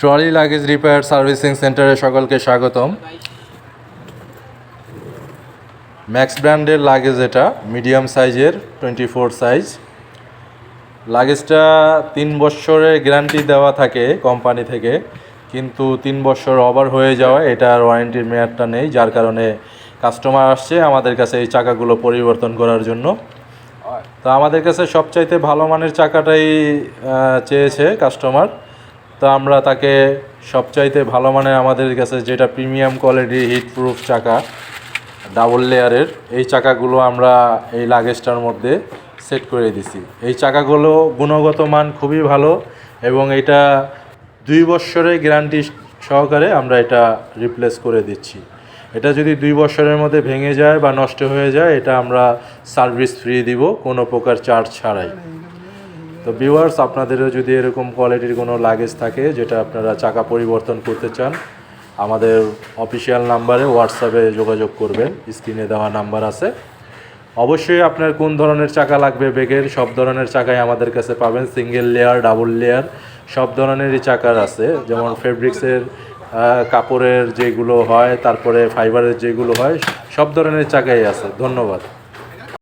Trolley luggage repair servicing সেন্টারে সকলকে স্বাগতম। ম্যাক্স ব্র্যান্ডের লাগেজ এটা, মিডিয়াম সাইজের, টোয়েন্টি ফোর সাইজ। লাগেজটা তিন বছরের গ্যারান্টি দেওয়া থাকে কোম্পানি থেকে, কিন্তু তিন বছর ওভার হয়ে যাওয়ায় এটার ওয়ারেন্টির মেয়াদটা নেই, যার কারণে কাস্টমার আসছে আমাদের কাছে এই চাকাগুলো পরিবর্তন করার জন্য। তো আমাদের কাছে সবচাইতে ভালো মানের চাকাটাই চেয়েছে কাস্টমার। তো আমরা তাকে সবচাইতে ভালো মানের আমাদের কাছে যেটা প্রিমিয়াম কোয়ালিটির হিট প্রুফ চাকা ডাবল লেয়ারের এই চাকাগুলো আমরা এই লাগেজটার মধ্যে সেট করে দিছি। এই চাকাগুলো গুণগত মান খুবই ভালো এবং এটা দুই বছরের গ্যারান্টি সহকারে আমরা এটা রিপ্লেস করে দিচ্ছি। এটা যদি দুই বছরের মধ্যে ভেঙে যায় বা নষ্ট হয়ে যায়, এটা আমরা সার্ভিস ফ্রি দিব, কোনো প্রকার চার্জ ছাড়াই। তো ভিউয়ার্স আপনাদেরও যদি এরকম কোয়ালিটির কোনো লাগেজ থাকে, যেটা আপনারা চাকা পরিবর্তন করতে চান, আমাদের অফিসিয়াল নাম্বারে হোয়াটসঅ্যাপে যোগাযোগ করবেন। স্ক্রিনে দেওয়া নাম্বার আছে। অবশ্যই আপনার কোন ধরনের চাকা লাগবে বেগের সব ধরনের চাকাই আমাদের কাছে পাবেন। সিঙ্গেল লেয়ার ডাবল লেয়ার সব ধরনেরই চাকার আছে। যেমন ফেব্রিক্সের কাপড়ের যেগুলো হয়, তারপরে ফাইবারের যেগুলো হয়, সব ধরনের চাকাই আছে। ধন্যবাদ।